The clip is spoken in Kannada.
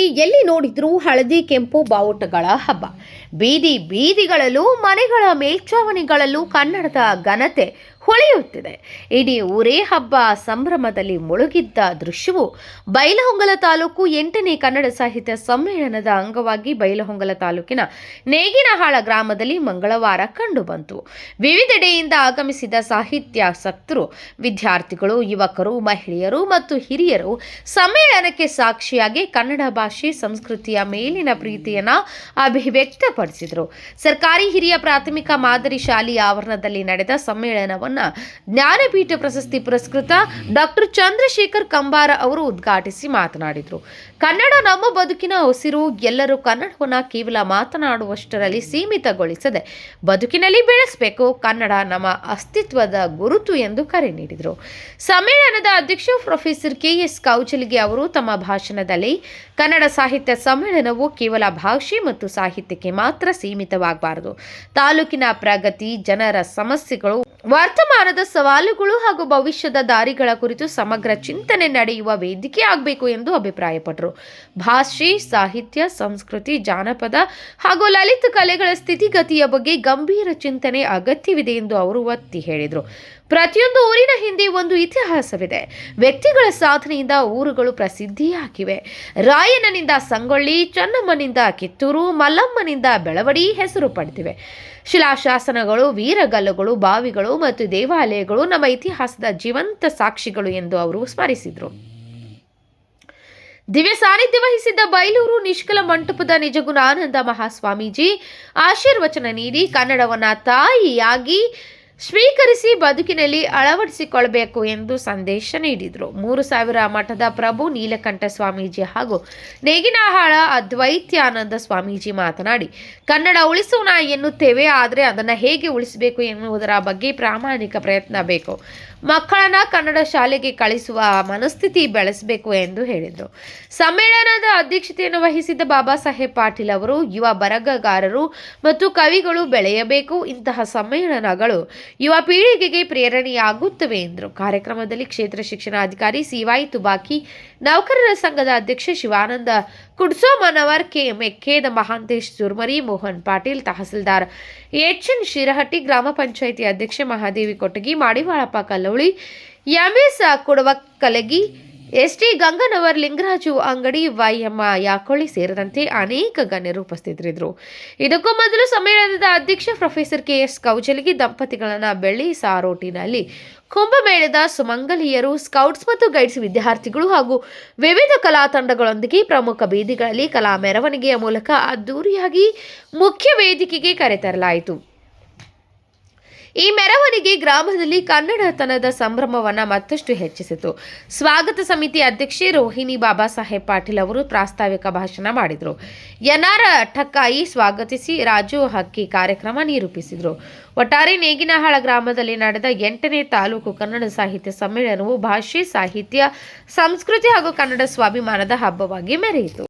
ಎಲ್ಲಿ ನೋಡಿದ್ರೂ ಹಳದಿ ಕೆಂಪು ಬಾವುಟಗಳ ಹಬ್ಬ. ಬೀದಿ ಬೀದಿಗಳಲ್ಲೂ ಮನೆಗಳ ಮೇಲ್ಛಾವಣಿಗಳಲ್ಲೂ ಕನ್ನಡದ ಘನತೆ ಹೊಳೆಯುತ್ತಿದೆ. ಇಡೀ ಊರೇ ಹಬ್ಬ ಸಂಭ್ರಮದಲ್ಲಿ ಮುಳುಗಿದ್ದ ದೃಶ್ಯವು ಬೈಲಹೊಂಗಲ ತಾಲೂಕು ಎಂಟನೇ ಕನ್ನಡ ಸಾಹಿತ್ಯ ಸಮ್ಮೇಳನದ ಅಂಗವಾಗಿ ಬೈಲಹೊಂಗಲ ತಾಲೂಕಿನ ನೇಗಿನಹಾಳ ಗ್ರಾಮದಲ್ಲಿ ಮಂಗಳವಾರ ಕಂಡುಬಂತು. ವಿವಿಧೆಡೆಯಿಂದ ಆಗಮಿಸಿದ ಸಾಹಿತ್ಯಾಸಕ್ತರು ವಿದ್ಯಾರ್ಥಿಗಳು, ಯುವಕರು, ಮಹಿಳೆಯರು ಮತ್ತು ಹಿರಿಯರು ಸಮ್ಮೇಳನಕ್ಕೆ ಸಾಕ್ಷಿಯಾಗಿ ಕನ್ನಡ ಭಾಷೆ, ಸಂಸ್ಕೃತಿಯ ಮೇಲಿನ ಪ್ರೀತಿಯನ್ನು ಅಭಿವ್ಯಕ್ತಪಡಿಸಿದರು. ಸರ್ಕಾರಿ ಹಿರಿಯ ಪ್ರಾಥಮಿಕ ಮಾದರಿ ಶಾಲೆಯ ಆವರಣದಲ್ಲಿ ನಡೆದ ಸಮ್ಮೇಳನವನ್ನ ಜ್ಞಾನಪೀಠ ಪ್ರಶಸ್ತಿ ಪುರಸ್ಕೃತ ಡಾಕ್ಟರ್ ಚಂದ್ರಶೇಖರ್ ಕಂಬಾರ ಅವರು ಉದ್ಘಾಟಿಸಿ ಮಾತನಾಡಿದರು. ಕನ್ನಡ ನಮ್ಮ ಬದುಕಿನ ಉಸಿರು, ಎಲ್ಲರೂ ಕನ್ನಡವನ್ನು ಕೇವಲ ಮಾತನಾಡುವಷ್ಟರಲ್ಲಿ ಸೀಮಿತಗೊಳಿಸದೆ ಬದುಕಿನಲ್ಲಿ ಬೆಳೆಸಬೇಕು, ಕನ್ನಡ ನಮ್ಮ ಅಸ್ತಿತ್ವದ ಗುರುತು ಎಂದು ಕರೆ ನೀಡಿದರು. ಸಮ್ಮೇಳನದ ಅಧ್ಯಕ್ಷ ಪ್ರೊಫೆಸರ್ ಕೆ ಎಸ್ ಕೌಚಲಿಗೆ ಅವರು ತಮ್ಮ ಭಾಷಣದಲ್ಲಿ, ಕನ್ನಡ ಸಾಹಿತ್ಯ ಸಮ್ಮೇಳನವು ಕೇವಲ ಭಾಷೆ ಮತ್ತು ಸಾಹಿತ್ಯಕ್ಕೆ ಮಾತ್ರ ಸೀಮಿತವಾಗಬಾರದು. ತಾಲೂಕಿನ ಪ್ರಗತಿ, ಜನರ ಸಮಸ್ಯೆಗಳು ವರ್ತಮಾನದ ಸವಾಲುಗಳು ಹಾಗೂ ಭವಿಷ್ಯದ ದಾರಿಗಳ ಕುರಿತು ಸಮಗ್ರ ಚಿಂತನೆ ನಡೆಯುವ ವೇದಿಕೆ ಆಗಬೇಕು ಎಂದು ಅಭಿಪ್ರಾಯಪಟ್ಟರು. ಭಾಷೆ, ಸಾಹಿತ್ಯ, ಸಂಸ್ಕೃತಿ, ಜಾನಪದ ಹಾಗೂ ಲಲಿತ ಕಲೆಗಳ ಸ್ಥಿತಿಗತಿಯ ಬಗ್ಗೆ ಗಂಭೀರ ಚಿಂತನೆ ಅಗತ್ಯವಿದೆ ಎಂದು ಅವರು ಒತ್ತಿ ಹೇಳಿದರು. ಪ್ರತಿಯೊಂದು ಊರಿನ ಹಿಂದೆ ಒಂದು ಇತಿಹಾಸವಿದೆ. ವ್ಯಕ್ತಿಗಳ ಸಾಧನೆಯಿಂದ ಊರುಗಳು ಪ್ರಸಿದ್ಧಿಯಾಗಿವೆ. ರಾಯನನಿಂದ ಸಂಗೊಳ್ಳಿ, ಚನ್ನಮ್ಮನಿಂದ ಕಿತ್ತೂರು, ಮಲ್ಲಮ್ಮನಿಂದ ಬೆಳವಡಿ ಹೆಸರು ಪಡೆದಿವೆ. ಶಿಲಾಶಾಸನಗಳು, ವೀರಗಲ್ಲುಗಳು, ಬಾವಿಗಳು ಮತ್ತು ದೇವಾಲಯಗಳು ನಮ್ಮ ಇತಿಹಾಸದ ಜೀವಂತ ಸಾಕ್ಷಿಗಳು ಎಂದು ಅವರು ಸ್ಮರಿಸಿದರು. ದಿವ್ಯ ಸಾನ್ನಿಧ್ಯ ವಹಿಸಿದ್ದ ಬೈಲೂರು ನಿಷ್ಕಲ ಮಂಟಪದ ನಿಜಗುಣಾನಂದ ಮಹಾಸ್ವಾಮೀಜಿ ಆಶೀರ್ವಚನ ನೀಡಿ ಕನ್ನಡವನ್ನ ತಾಯಿಯಾಗಿ ಸ್ವೀಕರಿಸಿ ಬದುಕಿನಲ್ಲಿ ಅಳವಡಿಸಿಕೊಳ್ಳಬೇಕು ಎಂದು ಸಂದೇಶ ನೀಡಿದರು. ಮೂರು ಸಾವಿರ ಮಠದ ಪ್ರಭು ನೀಲಕಂಠ ಸ್ವಾಮೀಜಿ ಹಾಗೂ ನೇಗಿನಹಾಳ ಅದ್ವೈತ್ಯಾನಂದ ಸ್ವಾಮೀಜಿ ಮಾತನಾಡಿ, ಕನ್ನಡ ಉಳಿಸೋಣ ಎನ್ನುತ್ತೇವೆ, ಆದರೆ ಅದನ್ನು ಹೇಗೆ ಉಳಿಸಬೇಕು ಎನ್ನುವುದರ ಬಗ್ಗೆ ಪ್ರಾಮಾಣಿಕ ಪ್ರಯತ್ನ ಬೇಕು. ಮಕ್ಕಳನ್ನ ಕನ್ನಡ ಶಾಲೆಗೆ ಕಳಿಸುವ ಮನಸ್ಥಿತಿ ಬೆಳೆಸಬೇಕು ಎಂದು ಹೇಳಿದರು. ಸಮ್ಮೇಳನದ ಅಧ್ಯಕ್ಷತೆಯನ್ನು ವಹಿಸಿದ್ದ ಬಾಬಾ ಸಾಹೇಬ್ ಪಾಟೀಲ್ ಅವರು, ಯುವ ಬರಗಗಾರರು ಮತ್ತು ಕವಿಗಳು ಬೆಳೆಯಬೇಕು. ಇಂತಹ ಸಮ್ಮೇಳನಗಳು ಯುವ ಪೀಳಿಗೆಗೆ ಪ್ರೇರಣೆಯಾಗುತ್ತವೆ ಎಂದರು. ಕಾರ್ಯಕ್ರಮದಲ್ಲಿ ಕ್ಷೇತ್ರ ಶಿಕ್ಷಣಾಧಿಕಾರಿ ಸಿವೈ ತುಬಾಕಿ, ನೌಕರರ ಸಂಘದ ಅಧ್ಯಕ್ಷ Shivanand, Kudsomanavar K Mekkeda Mahantesh, Surmari Mohan Patil, tahsildar H N Shirahatti ಗ್ರಾಮ ಪಂಚಾಯಿತಿ ಅಧ್ಯಕ್ಷೆ Mahadevi Kottagi Madivalappa Kalloli, M S Kodava Kalagi S T Ganganavar Lingaraju Angadi Y M Yakolli ಸೇರಿದಂತೆ ಅನೇಕ ಗಣ್ಯರು ಉಪಸ್ಥಿತರಿದ್ದರು. ಇದಕ್ಕೂ ಮೊದಲು ಸಮ್ಮೇಳನದ ಅಧ್ಯಕ್ಷ ಪ್ರೊಫೆಸರ್ ಕೆ ಎಸ್ ಕೌಜಲಗಿ ದಂಪತಿಗಳನ್ನ ಬೆಳ್ಳಿ ಸಾರೋಟಿನಲ್ಲಿ ಕುಂಭಮೇಳದ ಸುಮಂಗಲಿಯರು, ಸ್ಕೌಟ್ಸ್ ಮತ್ತು ಗೈಡ್ಸ್ ವಿದ್ಯಾರ್ಥಿಗಳು ಹಾಗೂ ವಿವಿಧ ಕಲಾ ತಂಡಗಳೊಂದಿಗೆ ಪ್ರಮುಖ ಬೀದಿಗಳಲ್ಲಿ ಕಲಾ ಮೆರವಣಿಗೆಯ ಮೂಲಕ ಅದ್ದೂರಿಯಾಗಿ ಮುಖ್ಯ ವೇದಿಕೆಗೆ ಕರೆತರಲಾಯಿತು ಈ ಮೆರವಣಿಗೆ ಗ್ರಾಮದಲ್ಲಿ ಕನ್ನಡತನದ ಸಂಭ್ರಮವನ್ನು ಮತ್ತಷ್ಟು ಹೆಚ್ಚಿಸಿತು. ಸ್ವಾಗತ ಸಮಿತಿ ಅಧ್ಯಕ್ಷೆ ರೋಹಿಣಿ ಬಾಬಾ ಸಾಹೇಬ್ ಪಾಟೀಲ್ ಅವರು ಪ್ರಾಸ್ತಾವಿಕ ಭಾಷಣ ಮಾಡಿದರು. ಎನ್ಆರ್ ಠಕ್ಕಾಯಿ ಸ್ವಾಗತಿಸಿ ರಾಜು ಹಕ್ಕಿ ಕಾರ್ಯಕ್ರಮ ನಿರೂಪಿಸಿದರು. ಒಟ್ಟಾರೆ ನೇಗಿನಹಾಳ ಗ್ರಾಮದಲ್ಲಿ ನಡೆದ ಎಂಟನೇ ತಾಲೂಕು ಕನ್ನಡ ಸಾಹಿತ್ಯ ಸಮ್ಮೇಳನವು ಭಾಷೆ, ಸಾಹಿತ್ಯ, ಸಂಸ್ಕೃತಿ ಹಾಗೂ ಕನ್ನಡ ಸ್ವಾಭಿಮಾನದ ಹಬ್ಬವಾಗಿ ಮೆರೆಯಿತು.